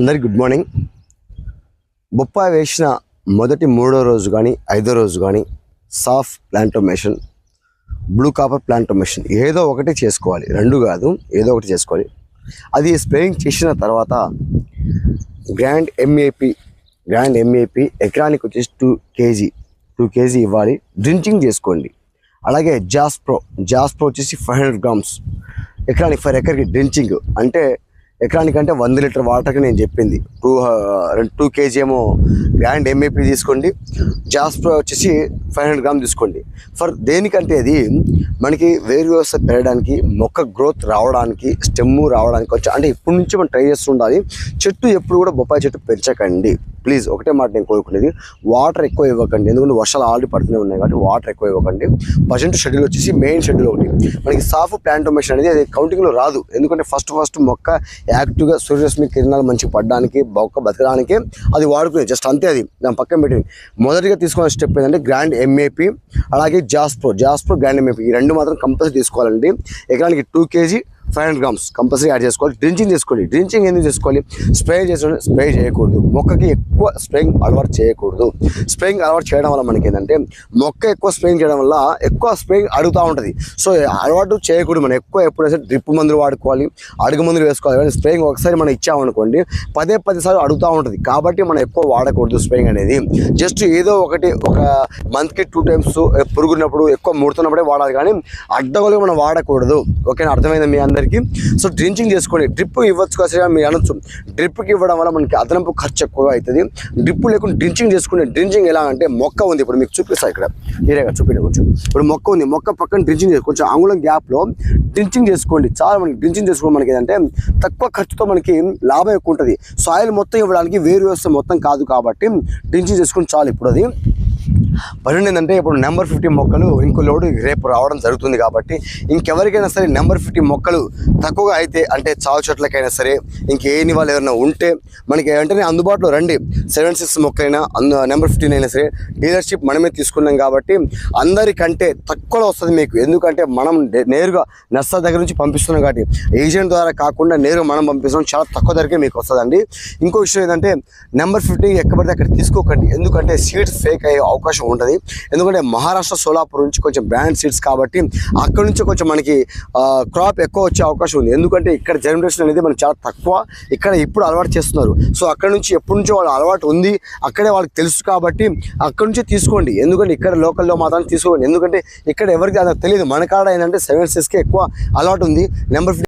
అందరికి good morning. బొప్పాయి వేసిన మొదటి మూడో రోజు కానీ ఐదో రోజు కానీ సాఫ్ ప్లాంటోమేషన్ బ్లూ కాపర్ ప్లాంటోమేషన్ ఏదో ఒకటి చేసుకోవాలి. రెండు కాదు ఏదో ఒకటి చేసుకోవాలి. అది స్ప్రేయింగ్ చేసిన తర్వాత గ్రాండ్ ఎంఏపి గ్రాండ్ ఎంఏపి ఎకరానికి వచ్చేసి టూ కేజీ టూ కేజీ ఇవ్వాలి. డ్రింకింగ్ చేసుకోండి. అలాగే జాస్ప్రో జాస్ప్రో వచ్చేసి ఫైవ్ హండ్రెడ్ గ్రామ్స్. ఎకరానికి ఫర్ ఎకర్కి డ్రింకింగ్ అంటే ఎకరానికంటే వంద లీటర్ వాటర్కి నేను చెప్పింది. టూ రెండు టూ కేజీ ఏమో గ్రాండ్ ఎంఏపీ తీసుకోండి. జాస్ప్రో వచ్చేసి ఫైవ్ హండ్రెడ్ గ్రామ్ తీసుకోండి. ఫర్ దేనికంటే అది మనకి వేరు వ్యవస్థ పెరగడానికి మొక్క గ్రోత్ రావడానికి స్టెమ్ రావడానికి వచ్చి అంటే ఇప్పటి నుంచి మనం ట్రై చేస్తుండాలి. చెట్టు ఎప్పుడు కూడా బొప్పాయి చెట్టు పెంచకండి. ప్లీజ్ ఒకటే మాట నేను కోరుకునేది వాటర్ ఎక్కువ ఇవ్వకండి. ఎందుకంటే వర్షాలు ఆల్రెడీ పడుతూనే ఉన్నాయి కాబట్టి వాటర్ ఎక్కువ ఇవ్వకండి. ప్రజెంట్ షెడ్యూల్ వచ్చేసి మెయిన్ షెడ్యూల్ ఒకటి. మనకి సాఫ్ ప్లాంటోమేషన్ అనేది అది కౌంటింగ్లో రాదు. ఎందుకంటే ఫస్ట్ ఫస్ట్ మొక్క యాక్టివ్గా సూర్యరశ్మి కిరణాలు మంచిగా పడడానికి మొక్క బతకడానికి అది వాడుకునేది జస్ట్ అంతే అది. దాని పక్కన పెట్టింది. మొదటిగా తీసుకున్న స్టెప్ ఏంటంటే గ్రాండ్ ఎంఏపి అలాగే జాస్ప్రో జాస్ప్రో గ్రాండ్ ఎంఏపి ఈ రెండు మాత్రం కంపల్సరీ తీసుకోవాలండి. ఎకరానికి two KG five hundred grams compulsory add చేసుకోవాలి. డ్రించింగ్ చేసుకోండి. డ్రించింగ్ ఎందుకు చేసుకోవాలి? స్ప్రే చేసుకోండి స్ప్రే చేయకూడదు. మొక్కకి ఎక్కువ స్ప్రేయింగ్ అలవాటు చేయకూడదు. స్ప్రేయింగ్ అలవాటు చేయడం వల్ల మనకి ఏంటంటే మొక్క ఎక్కువ స్ప్రేయింగ్ చేయడం వల్ల ఎక్కువ స్ప్రేయింగ్ అడుగుతూ ఉంటుంది. సో అలవాటు చేయకూడదు మనం. ఎక్కువ ఎప్పుడైతే డ్రిప్ మందులు వాడుకోవాలి అడుగు మందులు వేసుకోవాలి. కానీ స్ప్రేయింగ్ ఒకసారి మనం ఇచ్చామనుకోండి పదే పది సార్లు అడుగుతూ ఉంటుంది. కాబట్టి మనం ఎక్కువ వాడకూడదు స్ప్రేయింగ్ అనేది. జస్ట్ ఏదో ఒకటి ఒక మంత్కి టూ టైమ్స్ పురుగున్నప్పుడు ఎక్కువ ముడుతున్నప్పుడే వాడాలి. కానీ అడ్డగోలుగా మనం వాడకూడదు. ఓకేనా? అర్థమైంది మీ అందరికీ. సో డ్రించింగ్ చేసుకోండి. డ్రిప్ ఇవ్వచ్చు కదా మీరు అనొచ్చు. డ్రిప్కి ఇవ్వడం వల్ల మనకి అదనపు ఖర్చు ఎక్కువగా అవుతుంది. డ్రిప్ లేకుండా డ్రించింగ్ చేసుకునే డ్రించింగ్ ఎలా అంటే మొక్క ఉంది. ఇప్పుడు మీకు చూపిస్తాను ఇక్కడ. నేరేగా చూపించండి కొంచెం. ఇప్పుడు మొక్క ఉంది. మొక్క పక్కన డ్రించింగ్ చేసుకోవచ్చు కొంచెం అంగుళం గ్యాప్లో డ్రించింగ్ చేసుకోండి. చాలా మనకి డ్రించింగ్ చేసుకోవడం మనకి ఏంటంటే తక్కువ ఖర్చుతో మనకి లాభం ఎక్కువ ఉంటుంది. సాయిల్ మొత్తం ఇవ్వడానికి వేరు వ్యవస్థ మొత్తం కాదు కాబట్టి డ్రించింగ్ చేసుకుని చాలు ఇప్పుడు అది. పన్నెండు ఏంటంటే ఇప్పుడు నెంబర్ ఫిఫ్టీ మొక్కలు ఇంకో లోడు రేపు రావడం జరుగుతుంది కాబట్టి ఇంకెవరికైనా సరే నెంబర్ ఫిఫ్టీ మొక్కలు తక్కువగా అయితే అంటే చావు చెట్లకైనా సరే ఇంకేని వాళ్ళు ఎవరైనా ఉంటే మనకి వెంటనే అందుబాటులో రండి. సెవెన్ సిక్స్ మొక్కలైనా అందు నెంబర్ ఫిఫ్టీన్ అయినా సరే డీలర్షిప్ మనమే తీసుకున్నాం కాబట్టి అందరికంటే తక్కువలో వస్తుంది మీకు. ఎందుకంటే మనం నేరుగా నర్సర్ దగ్గర నుంచి పంపిస్తున్నాం కాబట్టి ఏజెంట్ ద్వారా కాకుండా నేరుగా మనం పంపిస్తున్నాం. చాలా తక్కువ ధరకే మీకు వస్తుందండి. ఇంకో విషయం ఏంటంటే నెంబర్ ఫిఫ్టీ ఎక్కబడితే అక్కడ తీసుకోకండి. ఎందుకంటే సీట్స్ ఫేక్ అయ్యే అవకాశం ఉంటుంది. ఎందుకంటే మహారాష్ట్ర సోలాపూర్ నుంచి కొంచెం బ్రాండ్ సీడ్స్ కాబట్టి అక్కడ నుంచి కొంచెం మనకి క్రాప్ ఎక్కువ వచ్చే అవకాశం ఉంది. ఎందుకంటే ఇక్కడ జనరేషన్ అనేది మనకి చాలా తక్కువ. ఇక్కడ ఇప్పుడు అలవాటు చేస్తున్నారు. సో అక్కడ నుంచి ఎప్పటి నుంచో వాళ్ళ అలవాటు ఉంది. అక్కడే వాళ్ళకి తెలుసు కాబట్టి అక్కడ నుంచి తీసుకోండి. ఎందుకంటే ఇక్కడ లోకల్లో మాత్రం తీసుకోండి. ఎందుకంటే ఇక్కడ ఎవరికి అది తెలియదు. మన కాడ ఏంటంటే సెవెన్ సిక్స్కి ఎక్కువ అలవాటు ఉంది. నెంబర్